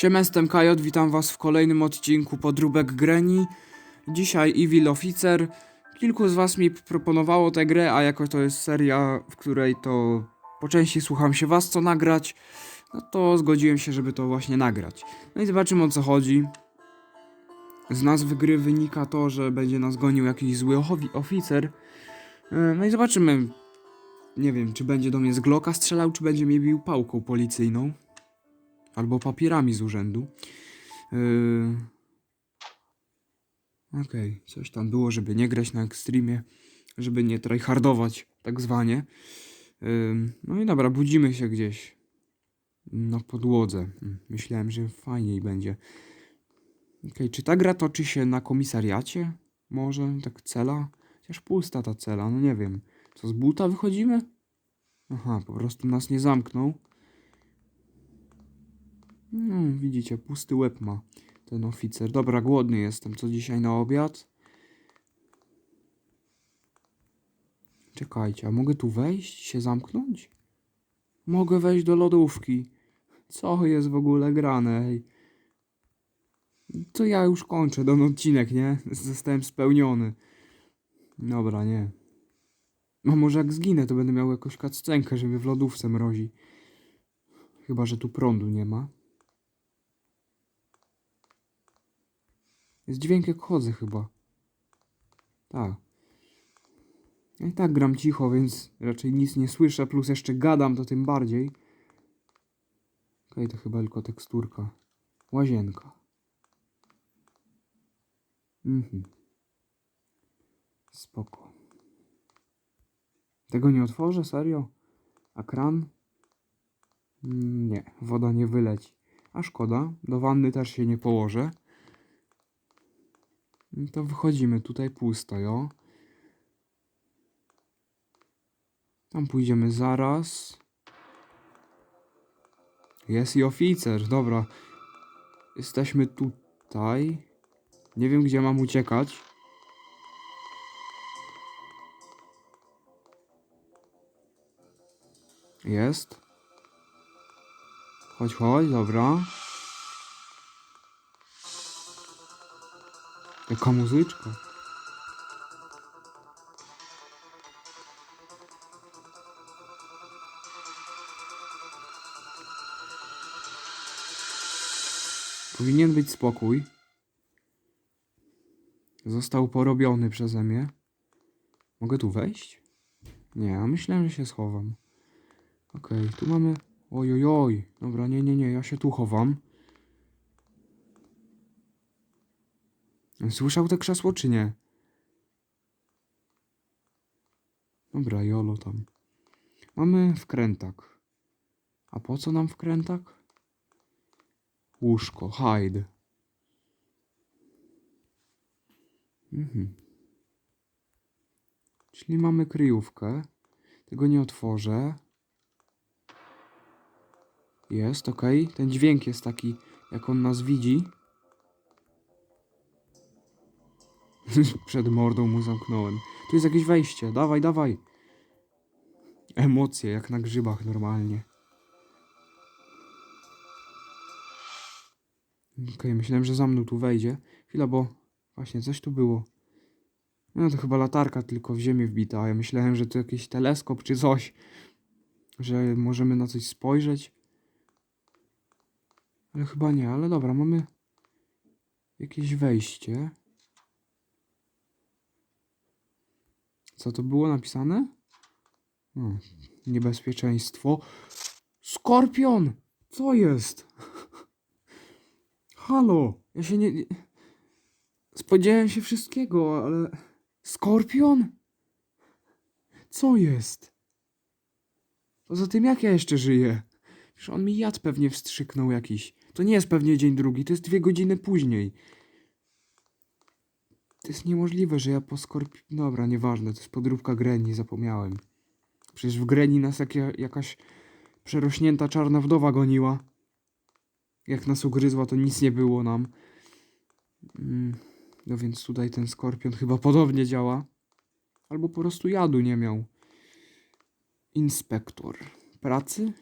Siema, jestem Kajot, witam was w kolejnym odcinku Podróbek Greni. Dzisiaj Evil Officer. Kilku z was mi proponowało tę grę, a jako to jest seria, w której to po części słucham się was, co nagrać, no to zgodziłem się, żeby to właśnie nagrać. No i zobaczymy o co chodzi. Z nazwy gry wynika to, że będzie nas gonił jakiś zły ofi- oficer. E, No i zobaczymy. Nie wiem, czy będzie do mnie z Glocka strzelał, czy będzie mnie bił pałką policyjną. Albo papierami z urzędu. Yy... Okej, coś tam było, żeby nie grać na ekstremie, żeby nie tryhardować, tak zwanie. Yy... No i dobra, budzimy się gdzieś na podłodze. Mm, Myślałem, że fajniej będzie. Okej, czy ta gra toczy się na komisariacie? Może tak cela? Chociaż pusta ta cela, no nie wiem. Co, z buta wychodzimy? Aha, po prostu nas nie zamknął. No, widzicie, pusty łeb ma ten oficer. Dobra, głodny jestem. Co dzisiaj na obiad? Czekajcie, a mogę tu wejść, się zamknąć? Mogę wejść do lodówki. Co jest w ogóle grane, ej? To ja już kończę ten odcinek, nie? Zostałem spełniony. Dobra, nie. No może jak zginę, to będę miał jakąś kaccenkę, że mnie w lodówce mrozi. Chyba, że tu prądu nie ma. Jest dźwięk jak chodzę chyba. Tak. Ja i tak gram cicho, więc raczej nic nie słyszę, plus jeszcze gadam, to tym bardziej. Okej, to chyba tylko teksturka. Łazienka. Mhm. Spoko. Tego nie otworzę, serio? A kran? Mm, Nie, woda nie wyleci. A szkoda, do wanny też się nie położę. No To wychodzimy, tutaj pusto, jo. Tam pójdziemy zaraz. Jest i oficer, dobra. Jesteśmy tutaj. Nie wiem, gdzie mam uciekać. Jest. Chodź, chodź, dobra. Jaka muzyczka. Powinien być spokój. Został porobiony przeze mnie. Mogę tu wejść? Nie, a myślałem, że się schowam. Okej, tu mamy... Oj, oj, oj. Dobra, nie, nie, nie, ja się tu chowam. Słyszał te krzesło, czy nie? Dobra, jolo tam. Mamy wkrętak. A po co nam wkrętak? Łóżko, hide. Mhm. Czyli mamy kryjówkę. Tego nie otworzę. Jest, ok. Ten dźwięk jest taki, jak on nas widzi. Przed mordą mu zamknąłem. Tu jest jakieś wejście. Dawaj, dawaj. Emocje, jak na grzybach normalnie. Okej, myślałem, że za mną tu wejdzie. Chwila, bo właśnie coś tu było. No to chyba latarka tylko w ziemię wbita, ja myślałem, że to jakiś teleskop czy coś. Że możemy na coś spojrzeć. Ale chyba nie, ale dobra, mamy jakieś wejście. Co to było napisane? Hmm, niebezpieczeństwo. Skorpion! Co jest? Halo! Ja się nie... nie- Spodziewałem się wszystkiego, ale... Skorpion? Co jest? Poza tym jak ja jeszcze żyję? Przecież on mi jad pewnie wstrzyknął jakiś. To nie jest pewnie dzień drugi, to jest dwie godziny później. To jest niemożliwe, że ja po skorpi... Dobra, nieważne, to jest podróbka Greni, zapomniałem. Przecież w Greni nas jakia, jakaś przerośnięta czarna wdowa goniła. Jak nas ugryzła, to nic nie było nam. Mm, no więc tutaj ten skorpion chyba podobnie działa. Albo po prostu jadu nie miał. Inspektor. Pracy?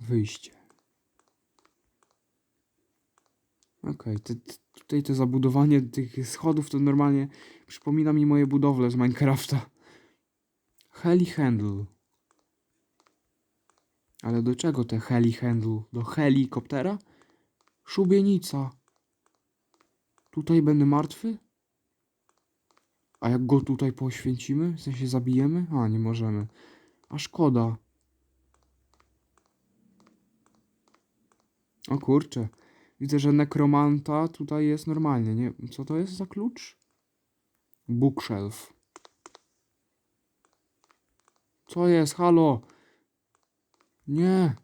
Wyjście. Okej, te- tutaj to zabudowanie tych schodów to normalnie przypomina mi moje budowle z Minecrafta. Heli handle. Ale do czego te heli handle? Do helikoptera? Szubienica. Tutaj będę martwy? A jak go tutaj poświęcimy? W sensie zabijemy? A, nie możemy. A szkoda. O kurczę. Widzę, że nekromanta tutaj jest normalnie, nie? Co to jest za klucz? Bookshelf. Co jest? Halo? Nie.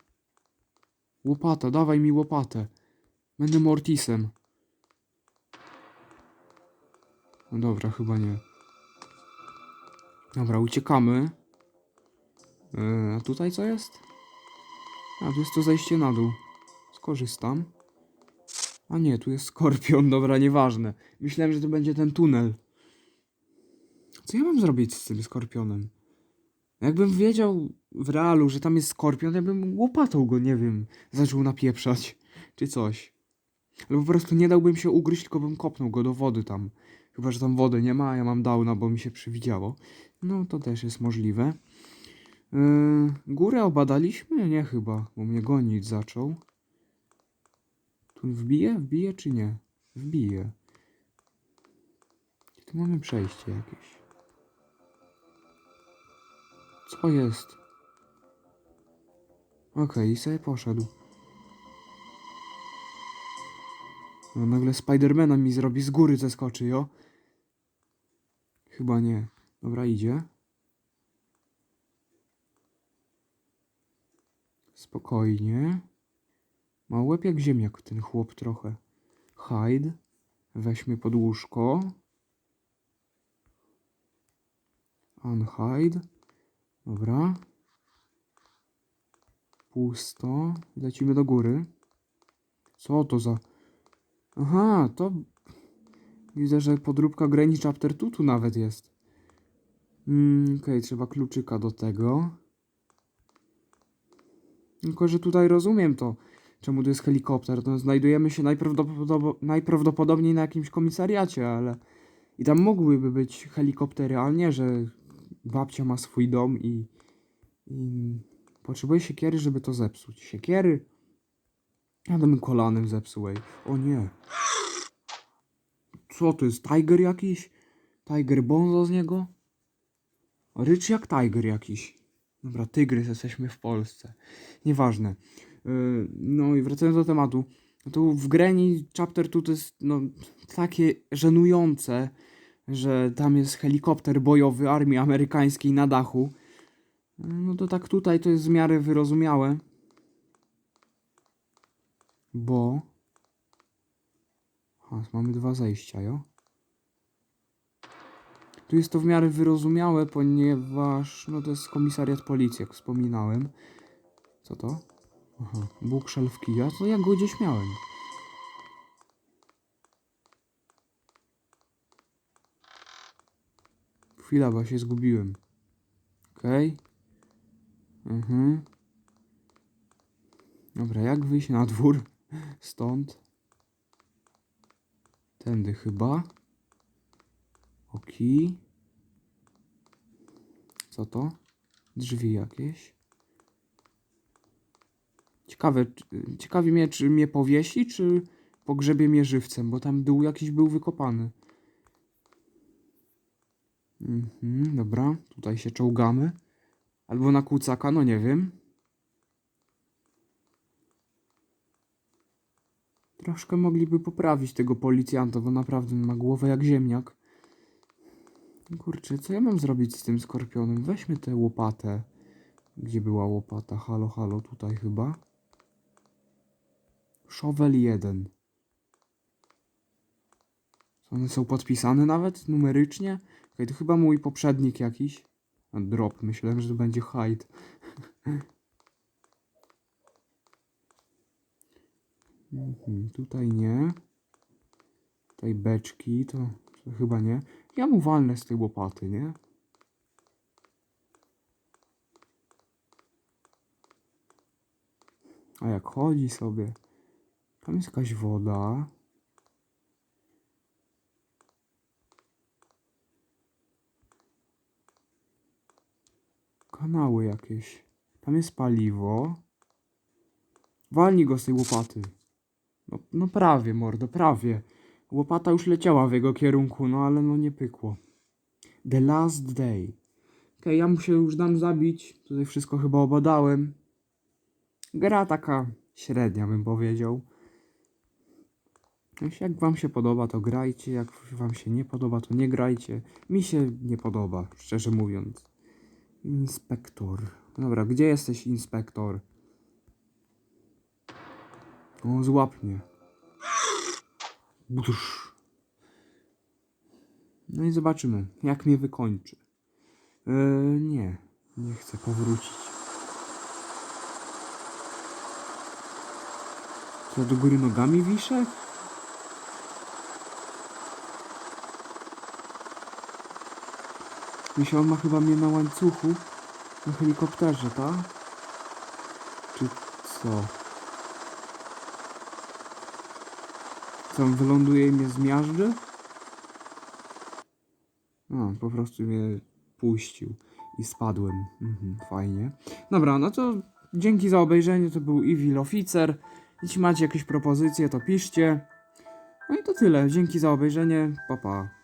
Łopata, dawaj mi łopatę. Będę Mortisem. No dobra, chyba nie. Dobra, uciekamy. Yy, a tutaj co jest? A, tu jest to zejście na dół. Skorzystam. A nie, tu jest skorpion, dobra, nieważne. Myślałem, że to będzie ten tunel. Co ja mam zrobić z tym skorpionem? Jakbym wiedział w realu, że tam jest skorpion, ja bym łopatą go, nie wiem, zaczął napieprzać. Czy coś. Ale po prostu nie dałbym się ugryźć, tylko bym kopnął go do wody tam. Chyba, że tam wody nie ma, a ja mam downa, bo mi się przywidziało. No, to też jest możliwe. Yy, górę obadaliśmy? Nie chyba, bo mnie gonić zaczął. Tu wbije? Wbije czy nie? Wbije. Tu mamy przejście jakieś. Co jest? Okej, i sobie poszedł. No nagle Spidermana mi zrobi z góry zeskoczy, jo? Chyba nie. Dobra, idzie. Spokojnie. Ma łeb jak ziemniak ten chłop trochę. Hide. Weźmy pod łóżko. Unhide. Dobra. Pusto. Lecimy do góry. Co to za... Aha, to... Widzę, że podróbka Granny Chapter 2 tu nawet jest. Mm, Okej, trzeba kluczyka do tego. Tylko, że tutaj rozumiem to, czemu tu jest helikopter. No, znajdujemy się najprawdopodob najprawdopodobniej na jakimś komisariacie, ale... I tam mogłyby być helikoptery, ale nie, że babcia ma swój dom i... i... Potrzebuję siekiery, żeby to zepsuć. Siekiery? Ja bym kolanem zepsuł, ej. O nie. Co to jest? Tiger jakiś? Tiger Bonzo z niego? Rycz jak tiger jakiś. Dobra, tygrys, jesteśmy w Polsce. Nieważne. Yy, no i wracając do tematu. No to w Granny Chapter 2 to jest no, takie żenujące, że tam jest helikopter bojowy armii amerykańskiej na dachu. No to tak tutaj to jest w miarę wyrozumiałe. Bo... Aha, mamy dwa zejścia, jo? Tu jest to w miarę wyrozumiałe, ponieważ no to jest komisariat policji, jak wspominałem. Co to? Aha, bookshelf kija, to ja go gdzieś miałem. Chwila, bo się zgubiłem. Okej. Mhm. Dobra, jak wyjść na dwór? Stąd. Tędy chyba. Oki. Co to? Drzwi jakieś. Ciekawe, ciekawi mnie, czy mnie powiesi, czy pogrzebie mnie żywcem, bo tam dół jakiś był wykopany. Mhm, dobra, tutaj się czołgamy. Albo na kucaka, no nie wiem. Troszkę mogliby poprawić tego policjanta, bo naprawdę ma głowę jak ziemniak. Kurczę, co ja mam zrobić z tym skorpionem? Weźmy tę łopatę. Gdzie była łopata? Halo, halo, tutaj chyba. Shovel 1. Co one są podpisane nawet numerycznie? Okej, to chyba mój poprzednik jakiś. A drop, myślałem, że to będzie hide. Mhm, tutaj nie. Tutaj beczki, to, to chyba nie. Ja mu walnę z tej łopaty, nie? A jak chodzi sobie. Tam jest jakaś woda. Kanały jakieś. Tam jest paliwo. Walnij go z tej łopaty. No, no prawie, mordo, prawie. Łopata już leciała w jego kierunku, no ale no nie pykło. The last day. Okej, okay, ja mu się już dam zabić. Tutaj wszystko chyba obadałem. Gra taka średnia, bym powiedział. Jak wam się podoba, to grajcie. Jak wam się nie podoba, to nie grajcie. Mi się nie podoba, szczerze mówiąc. Inspektor. Dobra, gdzie jesteś, inspektor? O, złap mnie. No i zobaczymy, jak mnie wykończy. Eee, nie, nie chcę powrócić. Co, do góry nogami wiszę? Myślę, on ma chyba mnie na łańcuchu. Na helikopterze, tak? Czy co? Co, on wyląduje i mnie zmiażdży? No, po prostu mnie puścił i spadłem. Mhm, fajnie. Dobra, no to dzięki za obejrzenie. To był Evil Oficer. Jeśli macie jakieś propozycje, to piszcie. No i to tyle. Dzięki za obejrzenie. Pa, pa.